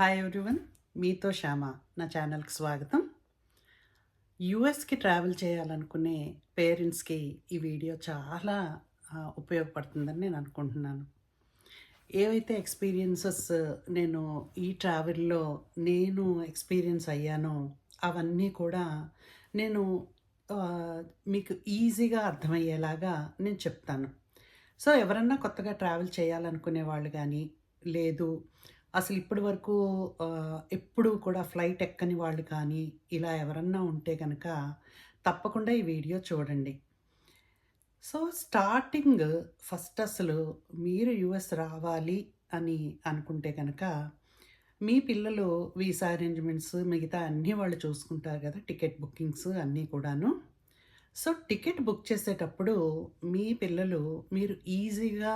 Hi everyone మీతో శ్యామ. నా ఛానల్కి స్వాగతం. యుఎస్కి ట్రావెల్ చేయాలనుకునే పేరెంట్స్కి ఈ వీడియో చాలా ఉపయోగపడుతుందని నేను అనుకుంటున్నాను. ఏవైతే ఎక్స్పీరియన్సెస్ నేను ఈ ట్రావెల్లో నేను ఎక్స్పీరియన్స్ అయ్యానో అవన్నీ కూడా నేను మీకు ఈజీగా అర్థమయ్యేలాగా నేను చెప్తాను. సో ఎవరన్నా కొత్తగా ట్రావెల్ చేయాలనుకునే వాళ్ళు కానీ లేదు అసలు ఇప్పటి వరకు ఎప్పుడు కూడా ఫ్లైట్ ఎక్కని వాళ్ళు కానీ ఇలా ఎవరన్నా ఉంటే కనుక తప్పకుండా ఈ వీడియో చూడండి. సో స్టార్టింగ్ ఫస్ట్ అసలు మీరు యుఎస్ రావాలి అని అనుకుంటే కనుక మీ పిల్లలు వీసా అరేంజ్మెంట్స్ మిగతా అన్నీ వాళ్ళు చూసుకుంటారు కదా టికెట్ బుకింగ్స్ అన్నీ కూడాను. సో టికెట్ బుక్ చేసేటప్పుడు మీ పిల్లలు మీరు ఈజీగా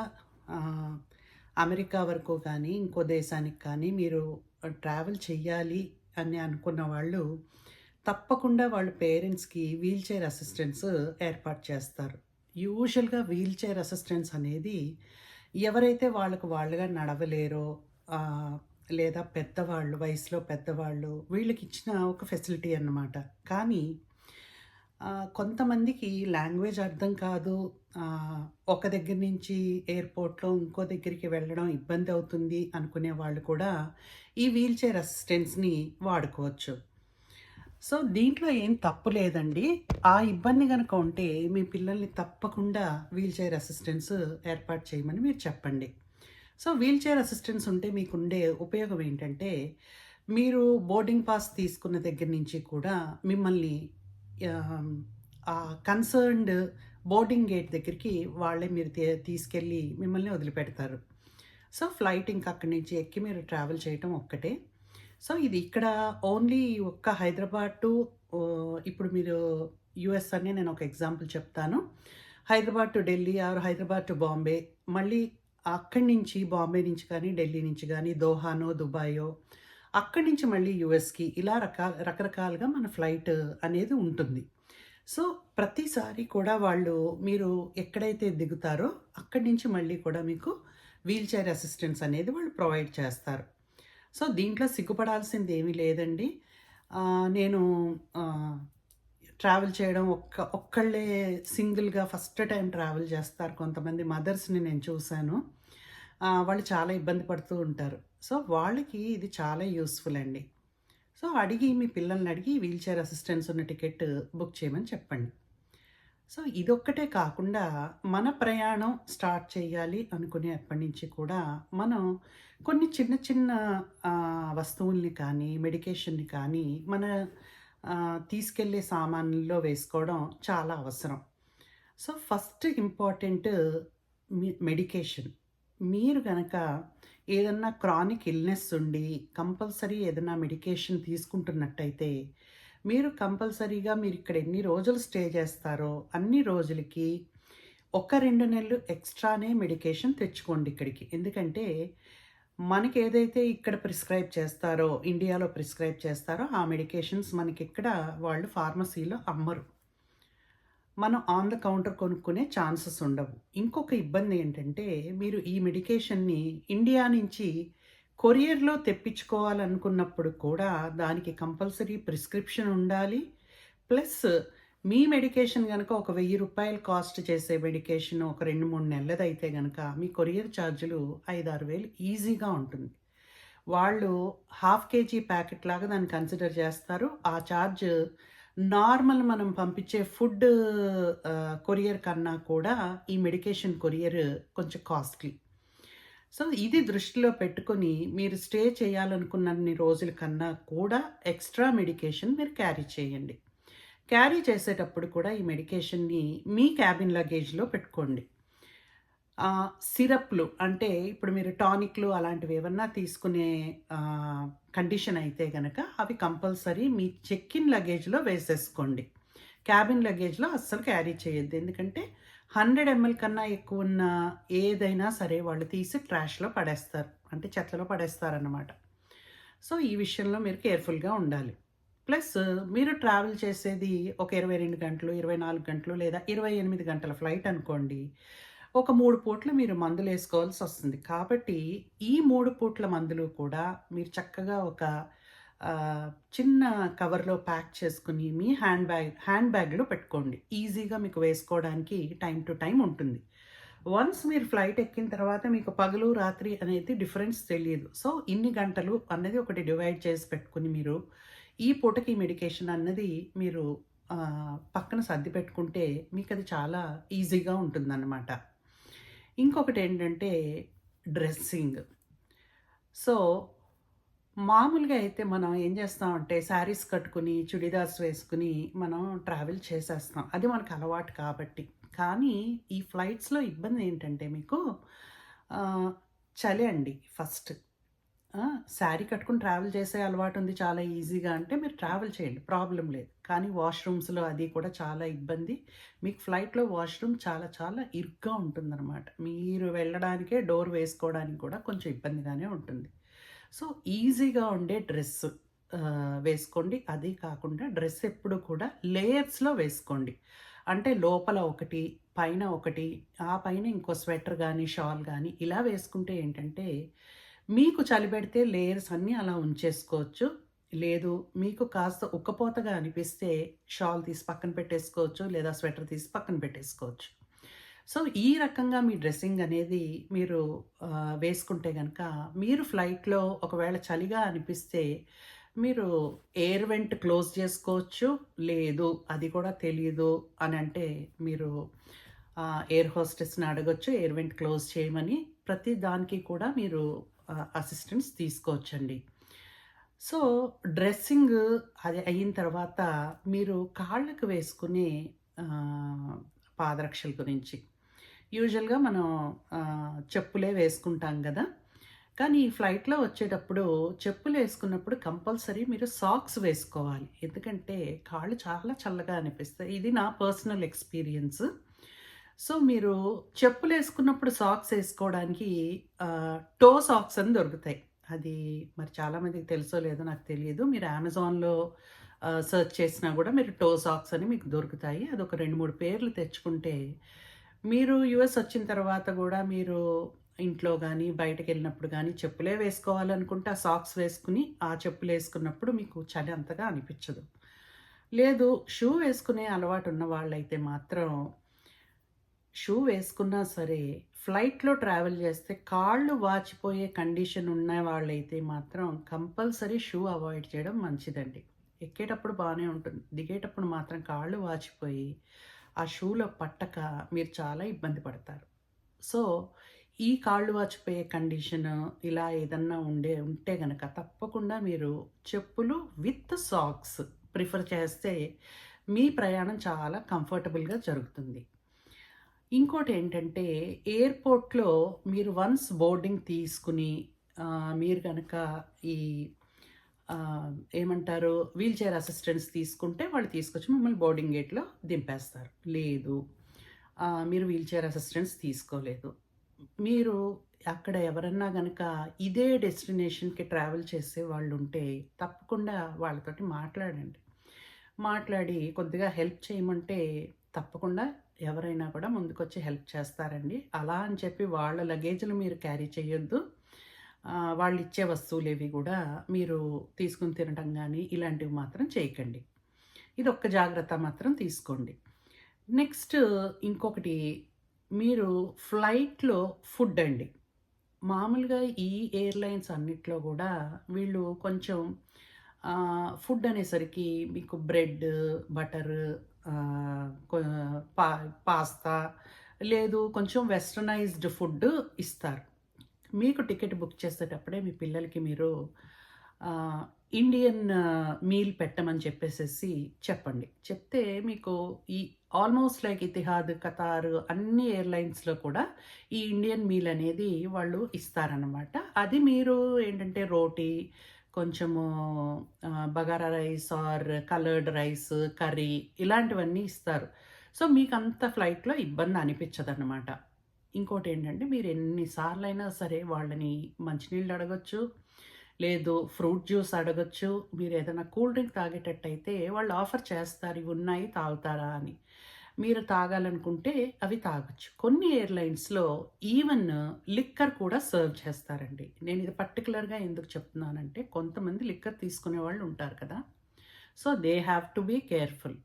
అమెరికా వరకు కానీ ఇంకో దేశానికి కానీ మీరు ట్రావెల్ చెయ్యాలి అని అనుకున్న వాళ్ళు తప్పకుండా వాళ్ళ పేరెంట్స్కి వీల్ చైర్ అసిస్టెన్స్ ఏర్పాటు చేస్తారు. యూజువల్గా వీల్ చైర్ అసిస్టెన్స్ అనేది ఎవరైతే వాళ్ళకు వాళ్ళుగా నడవలేరో లేదా పెద్దవాళ్ళు వయసులో పెద్దవాళ్ళు వీళ్ళకి ఇచ్చిన ఒక ఫెసిలిటీ అన్నమాట. కానీ కొంతమందికి లాంగ్వేజ్ అర్థం కాదు. ఒక దగ్గర నుంచి ఎయిర్పోర్ట్లో ఇంకో దగ్గరికి వెళ్ళడం ఇబ్బంది అవుతుంది అనుకునే వాళ్ళు కూడా ఈ వీల్ చైర్ అసిస్టెంట్స్ని వాడుకోవచ్చు. సో దీంట్లో ఏం తప్పు లేదండి. ఆ ఇబ్బంది కనుక ఉంటే మీ పిల్లల్ని తప్పకుండా వీల్ చైర్ ఏర్పాటు చేయమని మీరు చెప్పండి. సో వీల్ చైర్ ఉంటే మీకు ఉండే ఉపయోగం ఏంటంటే మీరు బోర్డింగ్ పాస్ తీసుకున్న దగ్గర నుంచి కూడా మిమ్మల్ని ఆ కన్సర్న్డ్ బోర్డింగ్ గేట్ దగ్గరికి వాళ్ళే మీరు తీసుకెళ్ళి మిమ్మల్ని వదిలిపెడతారు. సో ఫ్లైట్ ఇంకా అక్కడి నుంచి ఎక్కి మీరు ట్రావెల్ చేయటం ఒక్కటే. సో ఇది ఇక్కడ ఓన్లీ ఒక్క హైదరాబాద్ టు ఇప్పుడు మీరు యుఎస్ అని నేను ఒక ఎగ్జాంపుల్ చెప్తాను. Hyderabad to Delhi or Hyderabad to Bombay. మళ్ళీ అక్కడి నుంచి బాంబే నుంచి కానీ ఢిల్లీ నుంచి కానీ దోహానో దుబాయో అక్కడి నుంచి మళ్ళీ యుఎస్కి ఇలా రకాల రకరకాలుగా మన ఫ్లైట్ అనేది ఉంటుంది. సో ప్రతిసారి కూడా వాళ్ళు మీరు ఎక్కడైతే దిగుతారో అక్కడి నుంచి మళ్ళీ కూడా మీకు వీల్ చైర్ అసిస్టెన్స్ అనేది వాళ్ళు ప్రొవైడ్ చేస్తారు. సో దీంట్లో సిగ్గుపడాల్సింది ఏమీ లేదండి. నేను ట్రావెల్ చేయడం ఒక్క ఒక్కళ్ళే సింగిల్గా ఫస్ట్ టైం ట్రావెల్ చేస్తారు. కొంతమంది మదర్స్ని నేను చూశాను. వాళ్ళు చాలా ఇబ్బంది పడుతూ ఉంటారు. సో వాళ్ళకి ఇది చాలా యూస్ఫుల్ అండి. సో అడిగి మీ పిల్లల్ని అడిగి వీల్ చైర్ అసిస్టెన్స్ ఉన్న టికెట్ బుక్ చేయమని చెప్పండి. సో ఇదొక్కటే కాకుండా మన ప్రయాణం స్టార్ట్ చేయాలి అనుకునేప్పటి నుంచి కూడా మనం కొన్ని చిన్న చిన్న వస్తువుల్ని కానీ మెడికేషన్ని కానీ మన తీసుకెళ్ళే సామాన్లలో వేసుకోవడం చాలా అవసరం. So first important medication. మీరు కనుక ఏదన్నా క్రానిక్ ఇల్నెస్ ఉండి కంపల్సరీ ఏదైనా మెడికేషన్ తీసుకుంటున్నట్టయితే మీరు కంపల్సరీగా మీరు ఇక్కడ ఎన్ని రోజులు స్టే చేస్తారో అన్ని రోజులకి ఒక రెండు నెలలు ఎక్స్ట్రానే మెడికేషన్ తెచ్చుకోండి ఇక్కడికి. ఎందుకంటే మనకి ఏదైతే ఇక్కడ ప్రిస్క్రైబ్ చేస్తారో ఇండియాలో ప్రిస్క్రైబ్ చేస్తారో ఆ మెడికేషన్స్ మనకి ఇక్కడ వాళ్ళు ఫార్మసీలో అమ్మరు. మనం ఆన్ ద కౌంటర్ కొనుక్కునే ఛాన్సెస్ ఉండవు. ఇంకొక ఇబ్బంది ఏంటంటే మీరు ఈ మెడికేషన్ని ఇండియా నుంచి కొరియర్లో తెప్పించుకోవాలనుకున్నప్పుడు కూడా దానికి కంపల్సరీ ప్రిస్క్రిప్షన్ ఉండాలి. ప్లస్ మీ మెడికేషన్ కనుక ఒక వెయ్యి రూపాయలు కాస్ట్ చేసే మెడికేషన్ ఒక రెండు మూడు నెలలదైతే కనుక మీ కొరియర్ ఛార్జీలు ఐదారు వేలు ఈజీగా ఉంటుంది. వాళ్ళు హాఫ్ కేజీ ప్యాకెట్ లాగా దాన్ని కన్సిడర్ చేస్తారు. ఆ ఛార్జ్ నార్మల్ మనం పంపించే ఫుడ్ కొరియర్ కన్నా కూడా ఈ మెడికేషన్ కొరియర్ కొంచెం కాస్ట్లీ. సో ఇది దృష్టిలో పెట్టుకొని మీరు స్టే చేయాలనుకున్నన్ని రోజుల కన్నా కూడా ఎక్స్ట్రా మెడికేషన్ మీరు క్యారీ చేయండి. క్యారీ చేసేటప్పుడు కూడా ఈ మెడికేషన్ని మీ క్యాబిన్ లగేజ్లో పెట్టుకోండి. సిరప్లు అంటే ఇప్పుడు మీరు టానిక్లు అలాంటివి ఏమన్నా తీసుకునే కండిషన్ అయితే కనుక అవి కంపల్సరీ మీ చెక్ ఇన్ లగేజ్లో వేసేసుకోండి. క్యాబిన్ లగేజ్లో అస్సలు క్యారీ చేయొద్దు. ఎందుకంటే హండ్రెడ్ ఎంఎల్ కన్నా ఎక్కువ ఉన్న ఏదైనా సరే వాళ్ళు తీసి ట్రాష్లో పడేస్తారు. అంటే చెట్లలో పడేస్తారన్నమాట. సో ఈ విషయంలో మీరు కేర్ఫుల్గా ఉండాలి. ప్లస్ మీరు ట్రావెల్ చేసేది ఒక ఇరవై రెండు గంటలు ఇరవై నాలుగు గంటలు లేదా ఇరవై ఎనిమిది గంటల ఫ్లైట్ అనుకోండి. ఒక మూడు పూట్లు మీరు మందులు వేసుకోవాల్సి వస్తుంది కాబట్టి ఈ మూడు పూట్ల మందులు కూడా మీరు చక్కగా ఒక చిన్న కవర్‌లో ప్యాక్ చేసుకుని మీ హ్యాండ్ బ్యాగ్ హ్యాండ్ బ్యాగ్‌లో పెట్టుకోండి. ఈజీగా మీకు వేసుకోవడానికి టైం టు టైం ఉంటుంది. వన్స్ మీరు ఫ్లైట్ ఎక్కిన తర్వాత మీకు పగలు, రాత్రి అనేది డిఫరెన్స్ తెలియదు సో, ఇన్ని గంటలు అన్నది ఒకటి డివైడ్ చేసి పెట్టుకుని మీరు ఈ పూటకి మెడికేషన్ అన్నది మీరు పక్కన సర్ది పెట్టుకుంటే అది చాలా ఈజీగా ఉంటుందన్నమాట. ఇంకొకటి ఏంటంటే డ్రెస్సింగ్. సో, మామూలుగా అయితే మనం ఏం చేస్తామంటే శారీస్ కట్టుకొని, చుడిదార్స్ వేసుకుని మనం ట్రావెల్ చేసేస్తాం. అది మనకు అలవాటు కాబట్టి. కానీ ఈ ఫ్లైట్స్‌లో ఇబ్బంది ఏంటంటే మీకు చలి అండి ఫస్ట్. శారీ కట్టుకొని ట్రావెల్ చేసే అలవాటు ఉంది చాలా ఈజీగా అంటే మీరు ట్రావెల్ చేయండి ప్రాబ్లం లేదు. కానీ వాష్‌రూమ్స్‌లో అది కూడా చాలా ఇబ్బంది. మీకు ఫ్లైట్‌లో వాష్‌రూమ్ చాలా చాలా ఇరుగ్గా ఉంటుందనమాట. మీరు వెళ్ళడానికే డోర్ వేసుకోవడానికి కూడా కొంచెం ఇబ్బందిగానే ఉంటుంది. సో, ఈజీగా ఉండే డ్రెస్ వేసుకోండి. అది కాకుండా డ్రెస్ ఎప్పుడు కూడా లేయర్స్‌లో వేసుకోండి. అంటే లోపల ఒకటి, పైన ఒకటి, ఆ పైన ఇంకో స్వెటర్ కానీ షాల్ కానీ ఇలా వేసుకుంటే ఏంటంటే మీకు చలి పెడితే లేయర్స్ అన్నీ అలా ఉంచేసుకోవచ్చు. లేదు మీకు కాస్త ఉక్కపోతగా అనిపిస్తే షాల్ తీసి పక్కన పెట్టేసుకోవచ్చు. లేదా స్వెటర్ తీసి పక్కన పెట్టేసుకోవచ్చు. సో, ఈ రకంగా మీ డ్రెస్సింగ్ అనేది మీరు వేసుకుంటే కనుక మీరు ఫ్లైట్‌లో ఒకవేళ చలిగా అనిపిస్తే మీరు ఎయిర్ వెంట్ క్లోజ్ చేసుకోవచ్చు. లేదు అది కూడా తెలియదు అని అంటే మీరు ఎయిర్ హోస్టెస్‌ని అడగొచ్చు ఎయిర్ వెంట్ క్లోజ్ చేయమని. ప్రతి దానికి కూడా మీరు అసిస్టెన్స్ తీసుకోవచ్చండి. సో, డ్రెస్సింగ్ అది అయిన తర్వాత మీరు కాళ్ళకు వేసుకునే పాదరక్షల గురించి. యూజువల్‌గా మనం చెప్పులే వేసుకుంటాం కదా కానీ ఈ ఫ్లైట్‌లో వచ్చేటప్పుడు చెప్పులు వేసుకున్నప్పుడు కంపల్సరీ మీరు సాక్స్ వేసుకోవాలి. ఎందుకంటే కాళ్ళు చాలా చల్లగా అనిపిస్తాయి. ఇది నా పర్సనల్ ఎక్స్‌పీరియన్స్. సో, మీరు చెప్పులు వేసుకున్నప్పుడు సాక్స్ వేసుకోవడానికి టో సాక్స్ అని దొరుకుతాయి. అది మరి చాలామందికి తెలుసో లేదో నాకు తెలియదు మీరు అమెజాన్‌లో సెర్చ్ చేసినా కూడా మీరు టో సాక్స్ అని మీకు దొరుకుతాయి. అది ఒక రెండు మూడు పేర్లు తెచ్చుకుంటే మీరు యూఎస్ వచ్చిన తర్వాత కూడా మీరు ఇంట్లో గానీ, బయటకెళ్ళినప్పుడు కానీ చెప్పులే వేసుకోవాలనుకుంటే ఆ సాక్స్ వేసుకుని ఆ చెప్పులు వేసుకున్నప్పుడు మీకు చలి అంతగా అనిపించదు లేదు షూ వేసుకునే అలవాటు ఉన్న వాళ్ళైతే మాత్రం షూ వేసుకున్నా సరే ఫ్లైట్‌లో ట్రావెల్ చేస్తే కాళ్ళు వాచిపోయే కండిషన్ ఉన్న వాళ్ళైతే మాత్రం కంపల్సరీ షూ అవాయిడ్ చేయడం మంచిదండి. ఎక్కేటప్పుడు బాగానే ఉంటుంది. దిగేటప్పుడు మాత్రం కాళ్ళు వాచిపోయి ఆ షూలో పట్టక మీరు చాలా ఇబ్బంది పడతారు. సో, ఈ కాళ్ళు వాచిపోయే కండిషన్ ఇలా ఏదన్నా ఉండే ఉంటే గనక తప్పకుండా మీరు చెప్పులు విత్ సాక్స్ ప్రిఫర్ చేస్తే మీ ప్రయాణం చాలా కంఫర్టబుల్‌గా జరుగుతుంది. ఇంకోటి ఏంటంటే ఎయిర్‌పోర్ట్‌లో మీరు వన్స్ బోర్డింగ్ తీసుకొని మీరు కనుక ఈ ఏమంటారు ఏమంటారు వీల్‌చైర్ అసిస్టెన్స్ తీసుకుంటే వాళ్ళు తీసుకొచ్చి మిమ్మల్ని బోర్డింగ్ గేట్‌లో దింపేస్తారు. లేదు మీరు మీరు వీల్‌చైర్ అసిస్టెన్స్ తీసుకోలేదు. మీరు అక్కడ ఎవరన్నా కనుక ఇదే డెస్టినేషన్‌కి ట్రావెల్ చేసే వాళ్ళు ఉంటే తప్పకుండా వాళ్ళతోటి మాట్లాడండి. మాట్లాడి కొద్దిగా హెల్ప్ చేయమంటే తప్పకుండా ఎవరైనా కూడా ముందుకొచ్చి హెల్ప్ చేస్తారండి. అలా అని చెప్పి వాళ్ళ లగేజ్‌లు మీరు క్యారీ చేయొద్దు. వాళ్ళు ఇచ్చే వస్తువులు ఏవి కూడా మీరు తీసుకొని తినడం కానీ ఇలాంటివి మాత్రం చేయకండి. ఇదొక్క జాగ్రత్త మాత్రం తీసుకోండి. నెక్స్ట్ ఇంకొకటి మీరు ఫ్లైట్‌లో ఫుడ్ అండి. మామూలుగా ఈ ఎయిర్‌లైన్స్ అన్నిట్లో కూడా వీళ్ళు కొంచెం ఫుడ్ అనేసరికి మీకు బ్రెడ్, బటర్ పా పాస్తా లేదు కొంచెం వెస్టర్నైజ్డ్ ఫుడ్ ఇస్తారు. మీకు టికెట్ బుక్ చేసేటప్పుడే మీ పిల్లలకి మీరు ఇండియన్ మీల్ పెట్టమని చెప్పేసేసి చెప్పండి. చెప్తే మీకు ఈ ఆల్మోస్ట్ లైక్ ఇతిహాద్, కతారు అన్ని ఎయిర్‌లైన్స్‌లో కూడా ఈ ఇండియన్ మీల్ అనేది వాళ్ళు ఇస్తారనమాట. అది మీరు ఏంటంటే రోటీ, కొంచెము bagara rice or coloured rice, curry ఇలాంటివన్నీ ఇస్తారు. సో, మీకు అంత ఫ్లైట్‌లో ఇబ్బంది అనిపించేదన్నమాట ఇంకోటి ఏంటంటే మీరు ఎన్నిసార్లు అయినా సరే వాళ్ళని మంచినీళ్ళు అడగొచ్చు. లేదు ఫ్రూట్ జ్యూస్ అడగొచ్చు. ఏదైనా కూల్ డ్రింక్ తాగేటట్టయితే వాళ్ళు ఆఫర్ చేస్తారు. ఇవి ఉన్నాయి తాగుతారా అని. మీరు తాగాలనుకుంటే అవి తాగొచ్చు. కొన్ని ఎయిర్లైన్స్లో ఈవెన్ లిక్కర్ కూడా సర్వ్ చేస్తారండి. నేను ఇది పర్టికులర్గా ఎందుకు చెప్తున్నానంటే కొంతమంది లిక్కర్ తీసుకునే వాళ్ళు ఉంటారు కదా. So they have to be careful.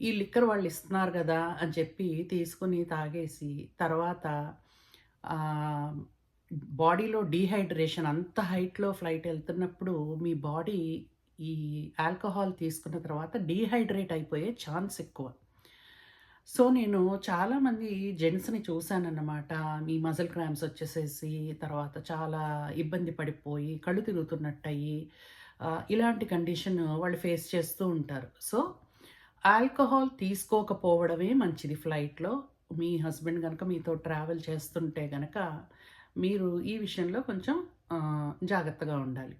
ఈ లిక్కర్ వాళ్ళు ఇస్తున్నారు కదా అని చెప్పి తీసుకుని తాగేసి తర్వాత బాడీలో డీహైడ్రేషన్ అంత హైట్లో ఫ్లైట్ వెళ్తున్నప్పుడు మీ బాడీ ఈ ఆల్కహాల్ తీసుకున్న తర్వాత డీహైడ్రేట్ అయిపోయే ఛాన్స్ ఎక్కువ. సో నేను చాలామంది జెంట్స్ని చూశానన్నమాట. మీ మజిల్ క్రామ్స్ వచ్చేసేసి తర్వాత చాలా ఇబ్బంది పడిపోయి కళ్ళు తిరుగుతున్నట్టయి ఇలాంటి కండిషన్ వాళ్ళు ఫేస్ చేస్తూ ఉంటారు. సో ఆల్కహాల్ తీసుకోకపోవడమే మంచిది ఫ్లైట్లో. మీ హస్బెండ్ కనుక మీతో ట్రావెల్ చేస్తుంటే కనుక మీరు ఈ విషయంలో కొంచెం జాగ్రత్తగా ఉండాలి.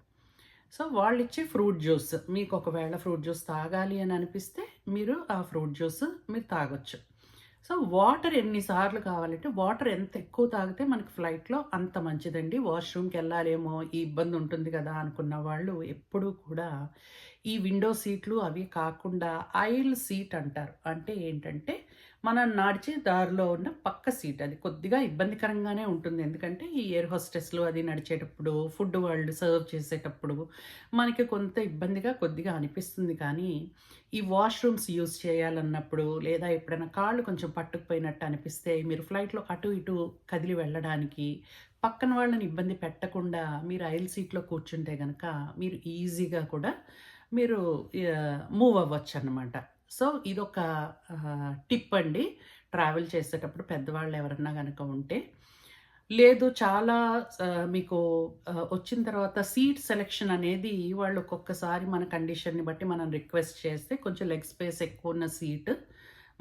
సో వాళ్ళు ఇచ్చే ఫ్రూట్ జ్యూస్. మీకు ఒకవేళ ఫ్రూట్ జ్యూస్ తాగాలి అని అనిపిస్తే మీరు ఆ ఫ్రూట్ జ్యూస్ మీరు తాగొచ్చు. సో వాటర్ ఎన్నిసార్లు కావాలంటే వాటర్ ఎంత ఎక్కువ తాగితే మనకి ఫ్లైట్లో అంత మంచిదండి. వాష్రూమ్కి వెళ్ళాలేమో ఈ ఇబ్బంది ఉంటుంది కదా అనుకున్న వాళ్ళు ఎప్పుడూ కూడా ఈ విండో సీట్లు అవి కాకుండా ఐల్ సీట్ అంటారు. అంటే ఏంటంటే మనం నడిచే దారిలో ఉన్న పక్క సీట్ అది కొద్దిగా ఇబ్బందికరంగానే ఉంటుంది. ఎందుకంటే ఈ ఎయిర్ హోస్టెస్లు అది నడిచేటప్పుడు ఫుడ్ వాళ్ళు సర్వ్ చేసేటప్పుడు మనకి కొంత ఇబ్బందిగా కొద్దిగా అనిపిస్తుంది. కానీ ఈ వాష్రూమ్స్ యూజ్ చేయాలన్నప్పుడు లేదా ఎప్పుడైనా కాళ్ళు కొంచెం పట్టుకుపోయినట్టు అనిపిస్తే మీరు ఫ్లైట్లో అటు ఇటు కదిలి వెళ్ళడానికి పక్కన వాళ్ళని ఇబ్బంది పెట్టకుండా మీరు ఐల్ సీట్లో కూర్చుంటే కనుక మీరు ఈజీగా కూడా మీరు మూవ్ అవ్వచ్చు అన్నమాట సో ఇదొక టిప్ అండి. ట్రావెల్ చేసేటప్పుడు పెద్దవాళ్ళు ఎవరన్నా కనుక ఉంటే. లేదు చాలా మీకు వచ్చిన తర్వాత సీట్ సెలెక్షన్ అనేది వాళ్ళు ఒక్కొక్కసారి మన కండిషన్ని బట్టి మనం రిక్వెస్ట్ చేస్తే కొంచెం లెగ్ స్పేస్ ఎక్కువ ఉన్న సీట్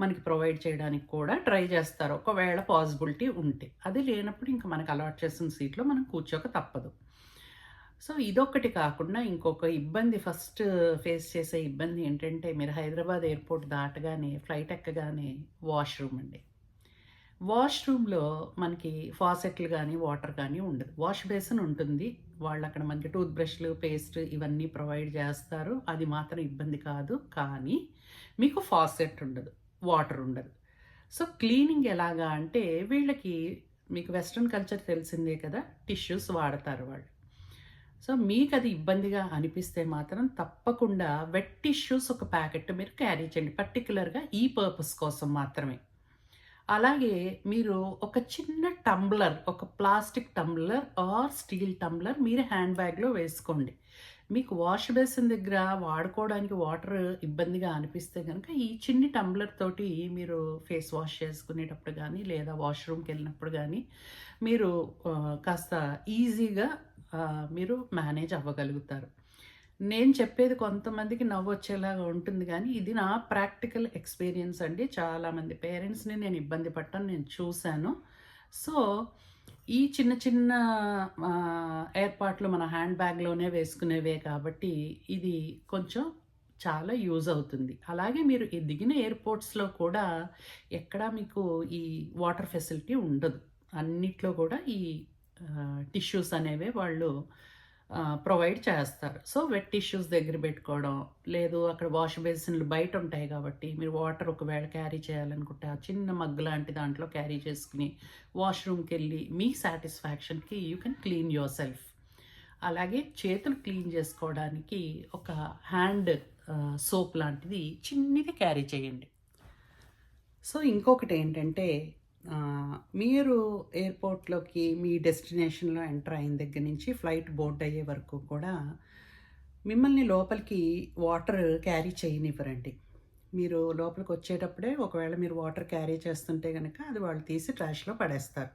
మనకి ప్రొవైడ్ చేయడానికి కూడా ట్రై చేస్తారు. ఒకవేళ పాసిబిలిటీ ఉంటే. అది లేనప్పుడు ఇంకా మనకు అలవాటు చేసిన సీట్లో మనం కూర్చోక తప్పదు. సో ఇదొక్కటి కాకుండా ఇంకొక ఇబ్బంది ఫస్ట్ ఫేస్ చేసే ఇబ్బంది ఏంటంటే మీరు హైదరాబాద్ ఎయిర్పోర్ట్ దాటగానే ఫ్లైట్ ఎక్కగానే వాష్రూమ్ అండి. వాష్రూమ్లో మనకి ఫాసెట్లు కానీ వాటర్ కానీ ఉండదు. వాష్ బేసిన్ ఉంటుంది. వాళ్ళు అక్కడ మనకి టూత్ బ్రష్లు పేస్ట్ ఇవన్నీ ప్రొవైడ్ చేస్తారు. అది మాత్రం ఇబ్బంది కాదు. కానీ మీకు ఫాసెట్ ఉండదు. వాటర్ ఉండదు. సో క్లీనింగ్ ఎలాగా అంటే వీళ్ళకి మీకు వెస్ట్రన్ కల్చర్ తెలిసిందే కదా టిష్యూస్ వాడతారు వాళ్ళు. సో మీకు అది ఇబ్బందిగా అనిపిస్తే మాత్రం తప్పకుండా వెట్ టిష్యూస్ ఒక ప్యాకెట్ మీరు క్యారీ చేయండి. పర్టికులర్గా ఈ పర్పస్ కోసం మాత్రమే. అలాగే మీరు ఒక చిన్న టంబ్లర్ ఒక plastic tumbler or steel tumbler మీరు హ్యాండ్ బ్యాగ్లో వేసుకోండి. మీకు వాష్ బేసిన్ దగ్గర వాడుకోవడానికి వాటర్ ఇబ్బందిగా అనిపిస్తే కనుక ఈ చిన్ని టంబ్లర్ తోటి మీరు ఫేస్ వాష్ చేసుకునేటప్పుడు కానీ లేదా వాష్రూమ్కి వెళ్ళినప్పుడు కానీ మీరు కాస్త ఈజీగా మీరు మేనేజ్ అవ్వగలుగుతారు. నేను చెప్పేది కొంతమందికి నవ్వు వచ్చేలాగా ఉంటుంది కానీ ఇది నా ప్రాక్టికల్ ఎక్స్పీరియన్స్ అండి. చాలామంది పేరెంట్స్ని నేను ఇబ్బంది పట్టడం నేను చూశాను. సో ఈ చిన్న చిన్న ఏర్పాట్లు మన హ్యాండ్ బ్యాగ్లోనే వేసుకునేవే కాబట్టి ఇది కొంచెం చాలా యూజ్ అవుతుంది. అలాగే మీరు దిగిన ఎయిర్పోర్ట్స్లో కూడా ఎక్కడా మీకు ఈ వాటర్ ఫెసిలిటీ ఉండదు. అన్నిట్లో కూడా ఈ టిష్యూస్ అనేవి వాళ్ళు ప్రొవైడ్ చేస్తారు. సో వెట్ టిష్యూస్ దగ్గర పెట్టుకోవడం లేదు అక్కడ వాష్ బేసిన్లు బయట ఉంటాయి కాబట్టి మీరు వాటర్ ఒకవేళ క్యారీ చేయాలనుకుంటే ఆ చిన్న మగ్ లాంటి దాంట్లో క్యారీ చేసుకుని వాష్రూమ్కి వెళ్ళి మీ సాటిస్ఫాక్షన్కి you can clean your self అలాగే చేతులు క్లీన్ చేసుకోవడానికి ఒక హ్యాండ్ సోప్ లాంటిది చిన్నది క్యారీ చేయండి. సో ఇంకొకటి ఏంటంటే మీరు ఎయిర్పోర్ట్లోకి మీ డెస్టినేషన్లో ఎంటర్ అయిన దగ్గర నుంచి ఫ్లైట్ బోర్డ్ అయ్యే వరకు కూడా మిమ్మల్ని లోపలికి వాటర్ క్యారీ చేయనివ్వరండి. మీరు లోపలికి వచ్చేటప్పుడే ఒకవేళ మీరు వాటర్ క్యారీ చేస్తుంటే కనుక అది వాళ్ళు తీసి ట్రాష్లో పడేస్తారు.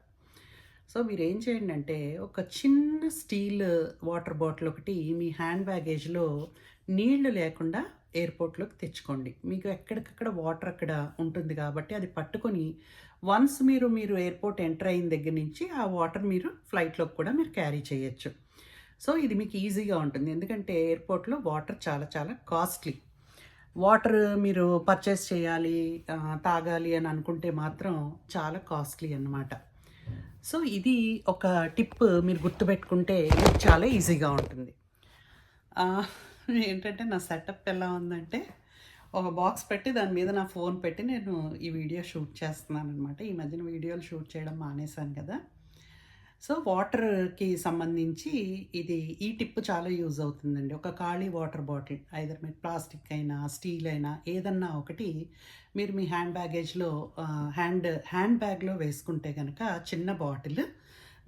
సో మీరు ఏం చేయండి అంటే ఒక చిన్న స్టీల్ వాటర్ బాటిల్ ఒకటి మీ హ్యాండ్ బ్యాగేజ్లో నీళ్ళు లేకుండా ఎయిర్పోర్ట్లోకి తెచ్చుకోండి. మీకు ఎక్కడికక్కడ వాటర్ అక్కడ ఉంటుంది కాబట్టి అది పట్టుకొని వన్స్ మీరు మీరు ఎయిర్పోర్ట్ ఎంటర్ అయిన దగ్గర నుంచి ఆ వాటర్ మీరు ఫ్లైట్లోకి కూడా మీరు క్యారీ చేయొచ్చు. సో ఇది మీకు ఈజీగా ఉంటుంది. ఎందుకంటే ఎయిర్పోర్ట్లో వాటర్ చాలా చాలా కాస్ట్లీ. వాటర్ మీరు పర్చేస్ చేయాలి తాగాలి అని అనుకుంటే మాత్రం చాలా కాస్ట్లీ అన్నమాట. సో ఇది ఒక టిప్ మీరు గుర్తుపెట్టుకుంటే చాలా ఈజీగా ఉంటుంది. ఏంటంటే నా సెటప్ ఎలా ఉందంటే ఒక బాక్స్ పెట్టి దాని మీద నా ఫోన్ పెట్టి నేను ఈ వీడియో షూట్ చేస్తున్నాను అనమాట ఈ మధ్యన వీడియోలు షూట్ చేయడం మానేశాను కదా. సో వాటర్కి సంబంధించి ఇది ఈ టిప్ చాలా యూజ్ అవుతుందండి. ఒక ఖాళీ వాటర్ బాటిల్ ఐదర్ మీరు ప్లాస్టిక్ అయినా స్టీల్ అయినా ఏదన్నా ఒకటి మీరు మీ హ్యాండ్ బ్యాగేజ్లో హ్యాండ్ హ్యాండ్ బ్యాగ్లో వేసుకుంటే కనుక చిన్న బాటిల్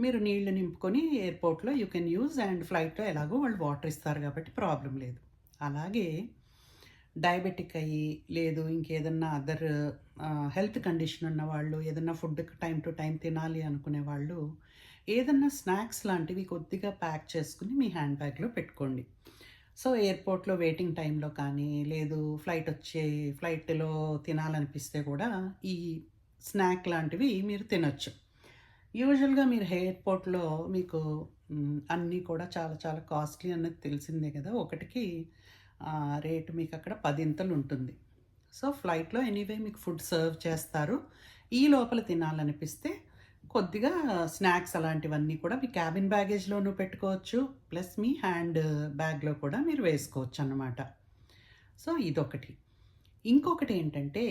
మీరు నీళ్ళు నింపుకొని ఎయిర్పోర్ట్లో యూ కెన్ యూజ్ అండ్ ఫ్లైట్లో ఎలాగో వాళ్ళు వాటర్ ఇస్తారు కాబట్టి ప్రాబ్లం లేదు. అలాగే డయాబెటిక్ అయ్యి లేదు ఇంకేదన్నా అదర్ హెల్త్ కండిషన్ ఉన్న వాళ్ళు ఏదన్నా ఫుడ్ టైం టు టైం తినాలి అనుకునే వాళ్ళు ఏదన్నా స్నాక్స్ లాంటివి కొద్దిగా ప్యాక్ చేసుకుని మీ హ్యాండ్ బ్యాగ్లో పెట్టుకోండి. సో ఎయిర్పోర్ట్లో వెయిటింగ్ టైంలో కానీ లేదు ఫ్లైట్ వచ్చే ఫ్లైట్లో తినాలనిపిస్తే కూడా ఈ స్నాక్ లాంటివి మీరు తినొచ్చు. యూజువల్గా మీరు ఎయిర్పోర్ట్లో మీకు అన్నీ కూడా చాలా చాలా కాస్ట్లీ అన్నది తెలిసిందే కదా. ఒకటికి రేటు మీకు అక్కడ పదింతలు ఉంటుంది. సో ఫ్లైట్లో ఎనీవే మీకు ఫుడ్ సర్వ్ చేస్తారు. ఈ లోపల తినాలనిపిస్తే కొద్దిగా స్నాక్స్ అలాంటివన్నీ కూడా మీ క్యాబిన్ బ్యాగేజ్లోనూ పెట్టుకోవచ్చు. ప్లస్ మీ హ్యాండ్ బ్యాగ్లో కూడా మీరు వేసుకోవచ్చు అన్నమాట సో ఇదొకటి. ఇంకొకటి ఏంటంటే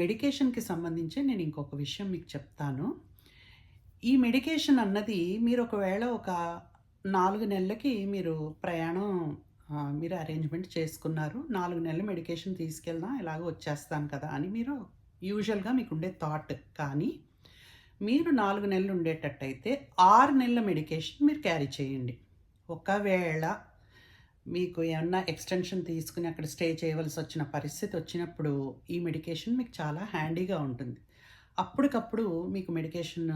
మెడికేషన్కి సంబంధించి నేను ఇంకొక విషయం మీకు చెప్తాను. ఈ మెడికేషన్ అన్నది మీరు ఒకవేళ ఒక నాలుగు నెలలకి మీరు ప్రయాణం మీరు అరేంజ్మెంట్ చేసుకున్నారు. నాలుగు నెలల మెడికేషన్ తీసుకెళ్దాం ఇలాగ వచ్చేస్తాను కదా అని మీరు యూజువల్గా మీకు ఉండే థాట్ కానీ మీరు నాలుగు నెలలు ఉండేటట్టయితే ఆరు నెలల మెడికేషన్ మీరు క్యారీ చేయండి. ఒకవేళ మీకు ఏమన్నా ఎక్స్టెన్షన్ తీసుకుని అక్కడ స్టే చేయవలసి వచ్చిన పరిస్థితి వచ్చినప్పుడు ఈ మెడికేషన్ మీకు చాలా హ్యాండీగా ఉంటుంది. అప్పటికప్పుడు మీకు మెడికేషన్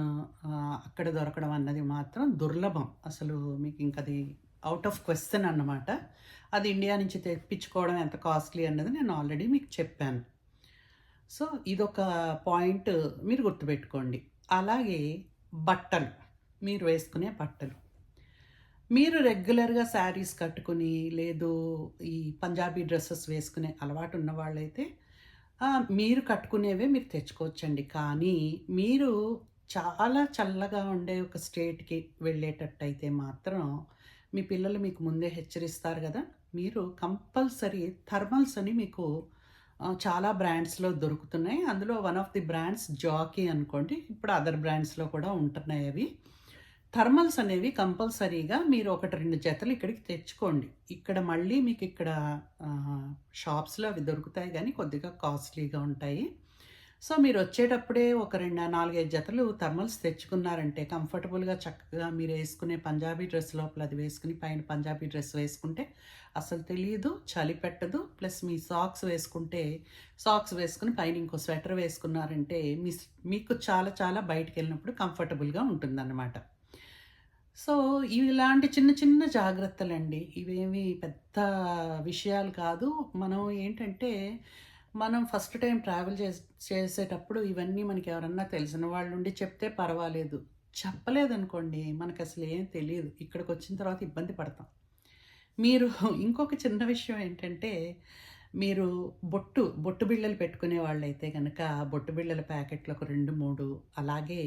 అక్కడ దొరకడం అన్నది మాత్రం దుర్లభం. అసలు మీకు ఇంక అది అవుట్ ఆఫ్ క్వశ్చన్ అన్నమాట. అది ఇండియా నుంచి తెప్పించుకోవడం ఎంత కాస్ట్లీ అన్నది నేను ఆల్రెడీ మీకు చెప్పాను. సో ఇదొక పాయింట్ మీరు గుర్తుపెట్టుకోండి. అలాగే బట్టలు. మీరు వేసుకునే బట్టలు. మీరు రెగ్యులర్గా శారీస్ కట్టుకుని లేదు ఈ పంజాబీ డ్రెస్సెస్ వేసుకునే అలవాటు ఉన్న వాళ్ళైతే మీరు కట్టుకునేవే మీరు తెచ్చుకోవచ్చండి. కానీ మీరు చాలా చల్లగా ఉండే ఒక స్టేట్కి వెళ్ళేటట్టయితే మాత్రం మీ పిల్లలు మీకు ముందే హెచ్చరిస్తారు కదా. మీరు కంపల్సరీ థర్మల్స్ అని మీకు చాలా బ్రాండ్స్లో దొరుకుతున్నాయి. అందులో one of the brands Jockey అనుకోండి. ఇప్పుడు అదర్ బ్రాండ్స్లో కూడా ఉంటున్నాయి అవి. థర్మల్స్ అనేవి కంపల్సరీగా మీరు ఒకటి రెండు జతలు ఇక్కడికి తెచ్చుకోండి. ఇక్కడ మళ్ళీ మీకు ఇక్కడ షాప్స్లో అవి దొరుకుతాయి కానీ కొద్దిగా కాస్ట్లీగా ఉంటాయి. సో మీరు వచ్చేటప్పుడే ఒక రెండు నాలుగైదు జతలు థర్మల్స్ తెచ్చుకున్నారంటే కంఫర్టబుల్గా చక్కగా మీరు వేసుకునే పంజాబీ డ్రెస్ లోపల అది వేసుకుని పైన పంజాబీ డ్రెస్ వేసుకుంటే అసలు తెలియదు చలి పెట్టదు. ప్లస్ మీ సాక్స్ వేసుకుంటే సాక్స్ వేసుకుని పైన ఇంకో స్వెటర్ వేసుకున్నారంటే మీ మీకు చాలా చాలా బయటకు వెళ్ళినప్పుడు కంఫర్టబుల్గా ఉంటుందన్నమాట. సో ఇలాంటి చిన్న చిన్న జాగ్రత్తలండి. ఇవేమి పెద్ద విషయాలు కాదు. మనం ఏంటంటే మనం ఫస్ట్ టైం ట్రావెల్ చేసే చేసేటప్పుడు ఇవన్నీ మనకి ఎవరన్నా తెలిసిన వాళ్ళు ఉండి చెప్తే పర్వాలేదు. చెప్పలేదనుకోండి మనకు అసలు ఏం తెలియదు. ఇక్కడికి వచ్చిన తర్వాత ఇబ్బంది పడతాం. మీరు ఇంకొక చిన్న విషయం ఏంటంటే మీరు బొట్టు బొట్టు బిళ్ళలు పెట్టుకునే వాళ్ళైతే కనుక బొట్టు బిళ్ళల ప్యాకెట్లు ఒక రెండు మూడు అలాగే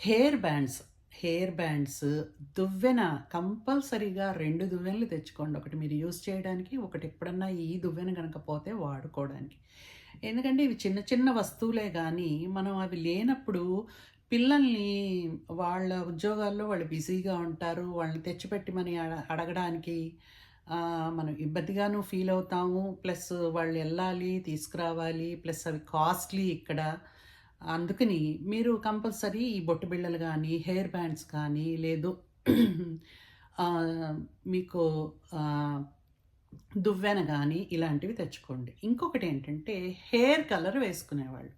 హెయిర్ బ్యాండ్స్ హెయిర్ బ్యాండ్స్ దువ్వెన కంపల్సరీగా రెండు దువ్వెనలు తెచ్చుకోండి. ఒకటి మీరు యూస్ చేయడానికి ఒకటి ఎప్పుడన్నా ఈ దువ్వెన కనుక పోతే వాడుకోవడానికి. ఎందుకంటే ఇవి చిన్న చిన్న వస్తువులే కానీ మనం అవి లేనప్పుడు పిల్లల్ని వాళ్ళ ఉద్యోగాల్లో వాళ్ళు బిజీగా ఉంటారు. వాళ్ళని తెచ్చిపెట్టి మనం అడగడానికి మనం ఇబ్బందిగాను ఫీల్ అవుతాము. ప్లస్ వాళ్ళు వెళ్ళాలి తీసుకురావాలి. ప్లస్ అవి కాస్ట్లీ ఇక్కడ. అందుకని మీరు కంపల్సరీ ఈ బొట్టు బిళ్ళలు కానీ హెయిర్ బ్యాండ్స్ కానీ లేదు మీకు దువ్వెన కానీ ఇలాంటివి తెచ్చుకోండి. ఇంకొకటి ఏంటంటే హెయిర్ కలర్ వేసుకునేవాళ్ళు.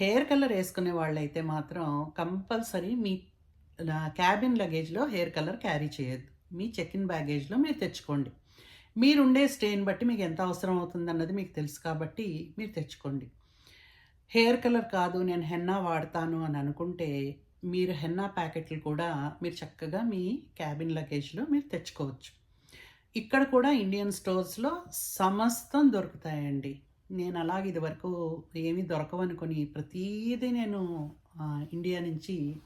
హెయిర్ కలర్ వేసుకునే వాళ్ళైతే మాత్రం కంపల్సరీ మీ క్యాబిన్ లగేజ్లో హెయిర్ కలర్ క్యారీ చేయొద్దు. మీ చెక్ ఇన్ బ్యాగేజ్లో మీరు తెచ్చుకోండి. మీరుండే స్టేని బట్టి మీకు ఎంత అవసరం అవుతుంది అన్నది మీకు తెలుసు కాబట్టి మీరు తెచ్చుకోండి. హెయిర్ కలర్ కాదు నేను హెన్నా వాడతాను అని అనుకుంటే మీరు హెన్నా ప్యాకెట్లు కూడా మీరు చక్కగా మీ క్యాబిన్ లగేజ్లో మీరు తెచ్చుకోవచ్చు. ఇక్కడ కూడా ఇండియన్ స్టోర్స్లో సమస్తం దొరుకుతాయండి. నేను అలాగే ఇదివరకు ఏమీ దొరకవనుకొని ప్రతీది నేను ఇండియా నుంచి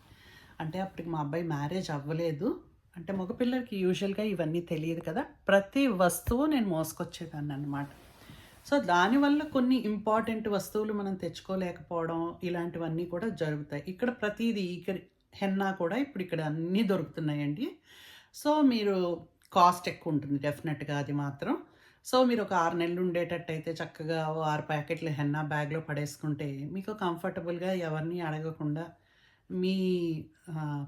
అంటే అప్పటికి మా అబ్బాయి మ్యారేజ్ అవ్వలేదు. అంటే మగపిల్లలకి యూజువల్గా ఇవన్నీ తెలియదు కదా. ప్రతి వస్తువు నేను మోసుకొచ్చేదాన్ని అనమాట సో దానివల్ల కొన్ని ఇంపార్టెంట్ వస్తువులు మనం తెచ్చుకోలేకపోవడం ఇలాంటివన్నీ కూడా జరుగుతాయి. ఇక్కడ ప్రతిదీ ఇక్కడ హెన్నా కూడా ఇప్పుడు ఇక్కడ అన్నీ దొరుకుతున్నాయండి. సో మీరు కాస్ట్ ఎక్కువ ఉంటుంది డెఫినెట్గా అది మాత్రం. సో మీరు ఒక ఆరు నెలలు ఉండేటట్టయితే చక్కగా ఆరు ప్యాకెట్లు హెన్నా బ్యాగ్లో పడేసుకుంటే మీకు కంఫర్టబుల్గా ఎవరిని అడగకుండా మీ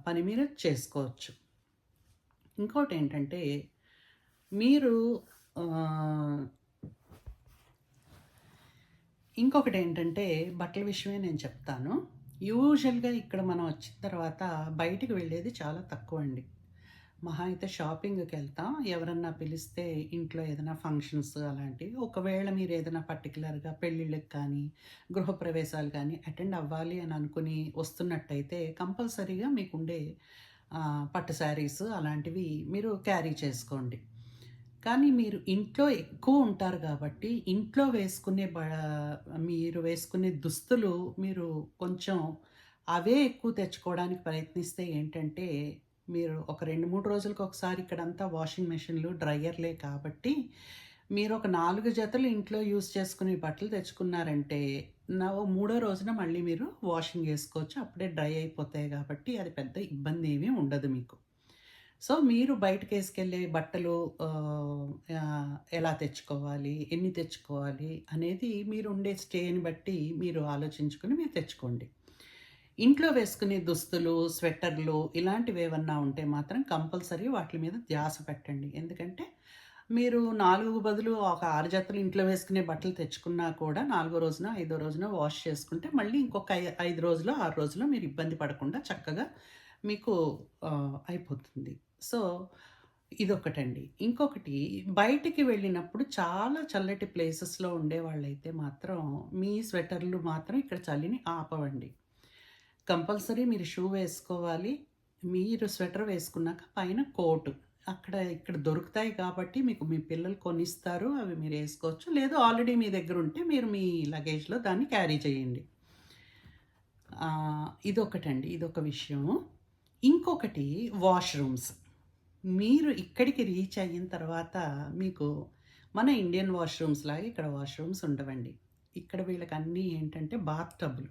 పని మీరు చేసుకోవచ్చు. ఇంకోటి ఏంటంటే మీరు ఇంకొకటి ఏంటంటే బట్టల విషయమే నేను చెప్తాను. యూజువల్గా ఇక్కడ మనం వచ్చిన తర్వాత బయటికి వెళ్ళేది చాలా తక్కువ అండి మహా అయితే షాపింగ్కి వెళ్తాం ఎవరన్నా పిలిస్తే ఇంట్లో ఏదైనా ఫంక్షన్స్ అలాంటివి ఒకవేళ మీరు ఏదైనా పర్టికులర్గా పెళ్ళిళ్ళకి కానీ గృహప్రవేశాలు కానీ అటెండ్ అవ్వాలి అని అనుకుని వస్తున్నట్టయితే కంపల్సరీగా మీకుండే పట్టు శారీస్ అలాంటివి మీరు క్యారీ చేసుకోండి. కానీ మీరు ఇంట్లో ఎక్కువ ఉంటారు కాబట్టి ఇంట్లో వేసుకునే బ మీరు వేసుకునే దుస్తులు మీరు కొంచెం అవే ఎక్కువ తెచ్చుకోవడానికి ప్రయత్నిస్తే ఏంటంటే మీరు ఒక రెండు మూడు రోజులకు ఒకసారి ఇక్కడంతా వాషింగ్ మెషిన్లు డ్రయర్లే కాబట్టి మీరు ఒక నాలుగు జతలు ఇంట్లో యూస్ చేసుకునే బట్టలు తెచ్చుకున్నారంటే నా మూడో రోజున మళ్ళీ మీరు వాషింగ్ చేసుకోవచ్చు అప్పుడే డ్రై అయిపోతాయి కాబట్టి అది పెద్ద ఇబ్బంది ఏమీ ఉండదు మీకు. సో మీరు బయటకు వేసుకెళ్ళే బట్టలు ఎలా తెచ్చుకోవాలి ఎన్ని తెచ్చుకోవాలి అనేది మీరు ఉండే స్టేని బట్టి మీరు ఆలోచించుకుని మీరు తెచ్చుకోండి. ఇంట్లో వేసుకునే దుస్తులు స్వెటర్లు ఇలాంటివి ఏమన్నా ఉంటే మాత్రం కంపల్సరీ వాటి మీద ధ్యాస పెట్టండి. ఎందుకంటే మీరు నాలుగు బదులు ఒక ఆరు జతలు ఇంట్లో వేసుకునే బట్టలు తెచ్చుకున్నా కూడా నాలుగో రోజున ఐదో రోజున వాష్ చేసుకుంటే మళ్ళీ ఇంకొక ఐ- ఐదు రోజులు ఆరు రోజులు మీరు ఇబ్బంది పడకుండా చక్కగా మీకు అయిపోతుంది. సో ఇదొకటండి. ఇంకొకటి బయటికి వెళ్ళినప్పుడు చాలా చల్లటి ప్లేసెస్లో ఉండే వాళ్ళైతే మాత్రం మీ స్వెటర్లు మాత్రం ఇక్కడ చలిని ఆపవండి. కంపల్సరీ మీరు షూ వేసుకోవాలి. మీరు స్వెటర్ వేసుకున్నాక పైన కోటు. అక్కడ ఇక్కడ దొరుకుతాయి కాబట్టి మీకు మీ పిల్లలు కొనిస్తారు అవి మీరు వేసుకోవచ్చు. లేదు ఆల్రెడీ మీ దగ్గర ఉంటే మీరు మీ లగేజ్లో దాన్ని క్యారీ చేయండి. ఇదొకటండి. ఇదొక విషయము. ఇంకొకటి వాష్రూమ్స్. మీరు ఇక్కడికి రీచ్ అయిన తర్వాత మీకు మన ఇండియన్ వాష్రూమ్స్ లాగా ఇక్కడ వాష్రూమ్స్ ఉండవండి. ఇక్కడ వీళ్ళకి అన్నీ ఏంటంటే బాత్ టబ్లు.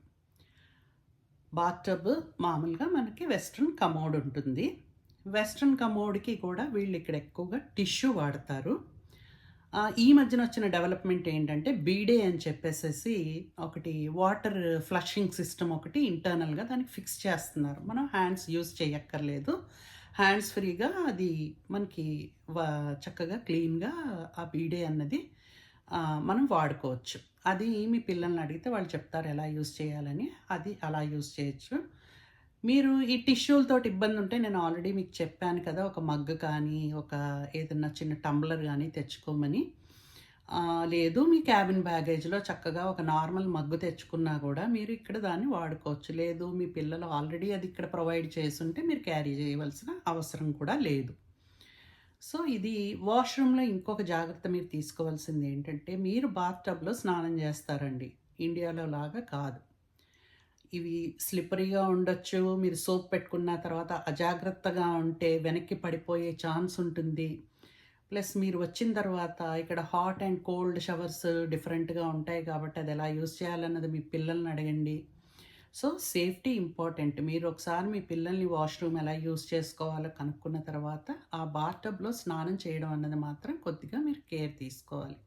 బాత్ టబ్ మామూలుగా మనకి వెస్ట్రన్ కమోడ్ ఉంటుంది. వెస్ట్రన్ కమోడ్కి కూడా వీళ్ళు ఇక్కడ ఎక్కువగా టిష్యూ వాడతారు. ఈ మధ్యన వచ్చిన డెవలప్మెంట్ ఏంటంటే బీడే అని చెప్పేసేసి ఒకటి వాటర్ ఫ్లషింగ్ సిస్టమ్ ఒకటి ఇంటర్నల్గా దానికి ఫిక్స్ చేస్తున్నారు. మనం హ్యాండ్స్ యూజ్ చేయక్కర్లేదు. హ్యాండ్స్ ఫ్రీగా అది మనకి చక్కగా క్లీన్గా ఆ బీడే అన్నది మనం వాడుకోవచ్చు. అది మీ పిల్లల్ని అడిగితే వాళ్ళు చెప్తారు ఎలా యూజ్ చేయాలని. అది అలా యూజ్ చేయొచ్చు. మీరు ఈ టిష్యూలతో ఇబ్బంది ఉంటే నేను ఆల్రెడీ మీకు చెప్పాను కదా ఒక మగ్గు కానీ ఒక ఏదన్నా చిన్న టంబ్లర్ కానీ తెచ్చుకోమని. లేదు మీ క్యాబిన్ బ్యాగేజ్లో చక్కగా ఒక నార్మల్ మగ్గు తెచ్చుకున్నా కూడా మీరు ఇక్కడ దాన్ని వాడుకోవచ్చు. లేదు మీ పిల్లలు ఆల్రెడీ అది ఇక్కడ ప్రొవైడ్ చేస్తుంటే మీరు క్యారీ చేయవలసిన అవసరం కూడా లేదు. సో ఇది వాష్రూమ్లో ఇంకొక జాగ్రత్త మీరు తీసుకోవాల్సింది ఏంటంటే మీరు బాత్టబ్లో స్నానం చేస్తారండి. ఇండియాలో లాగా కాదు. ఇవి స్లిప్పరీగా ఉండొచ్చు మీరు సోప్ పెట్టుకున్న తర్వాత అజాగ్రత్తగా ఉంటే వెనక్కి పడిపోయే ఛాన్స్ ఉంటుంది. ప్లస్ మీరు వచ్చిన తర్వాత ఇక్కడ హాట్ అండ్ కోల్డ్ షవర్స్ డిఫరెంట్గా ఉంటాయి కాబట్టి అది ఎలా యూస్ చేయాలన్నది మీ పిల్లల్ని అడగండి. So safety important. మీరు ఒకసారి మీ పిల్లల్ని వాష్రూమ్ ఎలా యూస్ చేసుకోవాలో కనుక్కున్న తర్వాత ఆ బాత్ టబ్లో స్నానం చేయడం అన్నది మాత్రం కొద్దిగా మీరు కేర్ తీసుకోవాలి.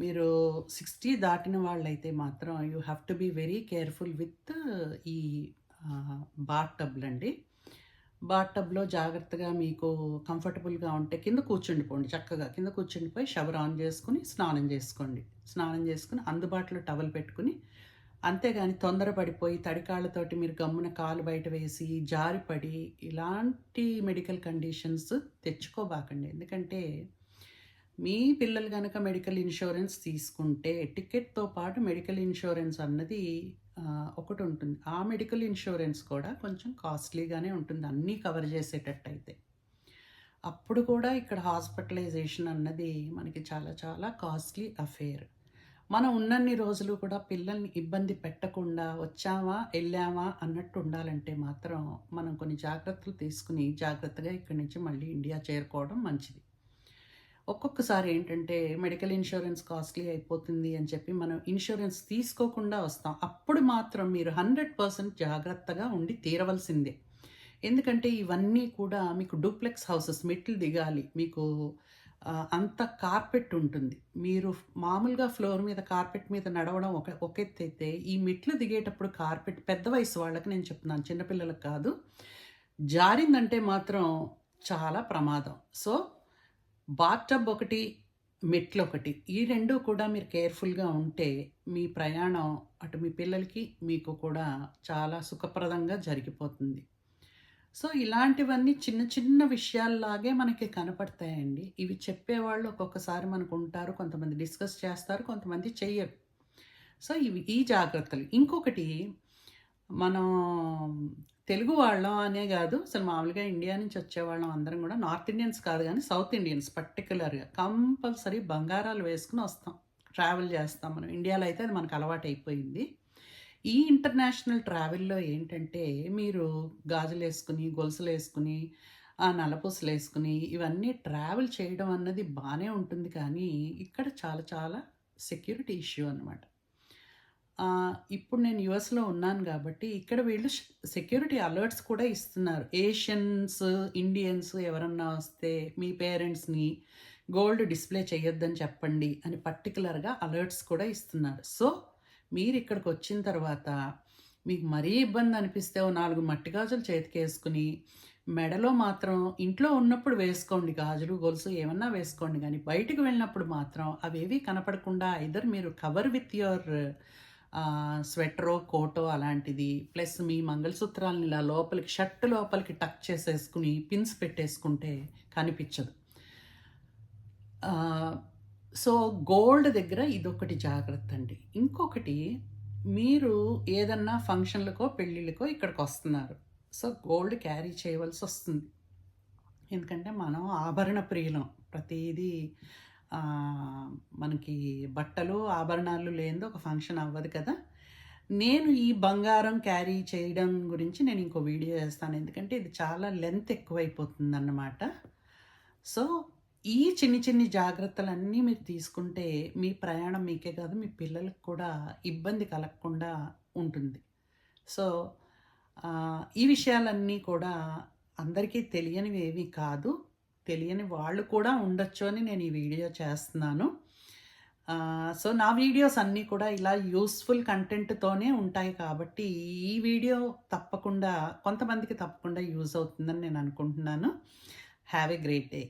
మీరు సిక్స్టీ దాటిన వాళ్ళైతే మాత్రం you have to be very careful with ఈ బాత్ అండి బాత్ టబ్లో జాగ్రత్తగా మీకు కంఫర్టబుల్గా ఉంటే కింద కూర్చుండిపోండి చక్కగా. కింద కూర్చుండిపోయి షవర్ ఆన్ చేసుకుని స్నానం చేసుకోండి. స్నానం చేసుకుని అందుబాటులో టవల్ పెట్టుకుని అంతేగాని తొందరపడిపోయి తడికాళ్ళతోటి మీరు గమ్మున కాలు బయట వేసి జారిపడి ఇలాంటి మెడికల్ కండిషన్స్ తెచ్చుకోబాకండి. ఎందుకంటే మీ పిల్లలు కనుక మెడికల్ ఇన్సూరెన్స్ తీసుకుంటే టికెట్తో పాటు మెడికల్ ఇన్సూరెన్స్ అన్నది ఒకటి ఉంటుంది ఆ మెడికల్ ఇన్సూరెన్స్ కూడా కొంచెం కాస్ట్లీగానే ఉంటుంది. అన్నీ కవర్ చేసేటట్టయితే. అప్పుడు కూడా ఇక్కడ హాస్పిటలైజేషన్ అన్నది మనకి చాలా చాలా కాస్ట్లీ అఫేర్. మనం ఉన్నన్ని రోజులు కూడా పిల్లల్ని ఇబ్బంది పెట్టకుండా వచ్చామా వెళ్ళామా అన్నట్టు ఉండాలంటే మాత్రం మనం కొన్ని జాగ్రత్తలు తీసుకుని జాగ్రత్తగా ఇక్కడి నుంచి మళ్ళీ ఇండియా చేరుకోవడం మంచిది. ఒక్కొక్కసారి ఏంటంటే మెడికల్ ఇన్సూరెన్స్ కాస్ట్లీ అయిపోతుంది అని చెప్పి మనం ఇన్సూరెన్స్ తీసుకోకుండా వస్తాం. అప్పుడు మాత్రం మీరు హండ్రెడ్ పర్సెంట్ జాగ్రత్తగా ఉండి తీరవలసిందే. ఎందుకంటే ఇవన్నీ కూడా మీకు డూప్లెక్స్ హౌసెస్ మెట్లు దిగాలి. మీకు అంత కార్పెట్ ఉంటుంది. మీరు మామూలుగా ఫ్లోర్ మీద కార్పెట్ మీద నడవడం ఒక ఒక అయితే ఈ మెట్లు దిగేటప్పుడు కార్పెట్ పెద్ద వయసు వాళ్ళకి నేను చెప్తున్నాను చిన్నపిల్లలకు కాదు. జారిందంటే మాత్రం చాలా ప్రమాదం. సో బాత్టబ్ ఒకటి మెట్లు ఒకటి ఈ రెండు కూడా మీరు కేర్ఫుల్గా ఉంటే మీ ప్రయాణం అటు మీ పిల్లలకి మీకు కూడా చాలా సుఖప్రదంగా జరిగిపోతుంది. సో ఇలాంటివన్నీ చిన్న చిన్న విషయాల్లాగే మనకి కనపడతాయండి. ఇవి చెప్పేవాళ్ళు ఒక్కొక్కసారి మనకు ఉంటారు కొంతమంది డిస్కస్ చేస్తారు కొంతమంది చెయ్యరు. సో ఇవి ఈ జాగ్రత్తలు. ఇంకొకటి మనం తెలుగు వాళ్ళం అనే కాదు అసలు మామూలుగా ఇండియా నుంచి వచ్చేవాళ్ళం అందరం కూడా నార్త్ ఇండియన్స్ కాదు కానీ సౌత్ ఇండియన్స్ పర్టికులర్గా కంపల్సరీ బంగారాలు వేసుకుని వస్తాం. ట్రావెల్ చేస్తాం మనం. ఇండియాలో అయితే అది మనకు అలవాటు అయిపోయింది ఈ ఇంటర్నేషనల్ ట్రావెల్లో ఏంటంటే మీరు గాజులు వేసుకుని గొలుసులు వేసుకుని నలపూసలు వేసుకుని ఇవన్నీ ట్రావెల్ చేయడం అన్నది బాగానే ఉంటుంది కానీ ఇక్కడ చాలా చాలా సెక్యూరిటీ ఇష్యూ అనమాట ఇప్పుడు నేను యుఎస్లో ఉన్నాను కాబట్టి ఇక్కడ వీళ్ళు సెక్యూరిటీ అలర్ట్స్ కూడా ఇస్తున్నారు. ఏషియన్స్ ఇండియన్స్ ఎవరన్నా వస్తే మీ పేరెంట్స్ని గోల్డ్ డిస్ప్లే చేయొద్దని చెప్పండి అని పర్టికులర్గా అలర్ట్స్ కూడా ఇస్తున్నారు. సో మీరు ఇక్కడికి వచ్చిన తర్వాత మీకు మరీ ఇబ్బంది అనిపిస్తే ఓ నాలుగు మట్టి గాజులు చేతికి వేసుకుని మెడలో మాత్రం ఇంట్లో ఉన్నప్పుడు వేసుకోండి గాజులు గొలుసు ఏమన్నా వేసుకోండి. కానీ బయటికి వెళ్ళినప్పుడు మాత్రం అవేవి కనపడకుండా ఐదర్ మీరు కవర్ విత్ యువర్ స్వెటరో కోటో అలాంటిది ప్లస్ మీ మంగళసూత్రాలను ఇలా లోపలికి షర్ట్ లోపలికి టక్ చేసేసుకుని పిన్స్ పెట్టేసుకుంటే కనిపించదు. సో గోల్డ్ దగ్గర ఇదొకటి జాగ్రత్త అండి ఇంకొకటి మీరు ఏదన్నా ఫంక్షన్లకో పెళ్ళిళ్ళకో ఇక్కడికి వస్తున్నారు సో గోల్డ్ క్యారీ చేయవలసి వస్తుంది ఎందుకంటే మనం ఆభరణ ప్రియులం. ప్రతిదీ మనకి బట్టలు ఆభరణాలు లేనిది ఒక ఫంక్షన్ అవ్వదు కదా. నేను ఈ బంగారం క్యారీ చేయడం గురించి నేను ఇంకో వీడియో చేస్తాను. ఎందుకంటే ఇది చాలా లెంత్ ఎక్కువైపోతుంది అన్నమాట సో ఈ చిన్ని చిన్ని జాగ్రత్తలన్నీ మీరు తీసుకుంటే మీ ప్రయాణం మీకే కాదు మీ పిల్లలకు కూడా ఇబ్బంది కలగకుండా ఉంటుంది. సో ఈ విషయాలన్నీ కూడా అందరికీ తెలియనివి ఏవి కాదు. తెలియని వాళ్ళు కూడా ఉండొచ్చు అని నేను ఈ వీడియో చేస్తున్నాను. సో నా వీడియోస్ అన్నీ కూడా ఇలా యూస్ఫుల్ కంటెంట్తోనే ఉంటాయి కాబట్టి ఈ వీడియో తప్పకుండా కొంతమందికి తప్పకుండా యూజ్ అవుతుందని నేను అనుకుంటున్నాను. Have a great day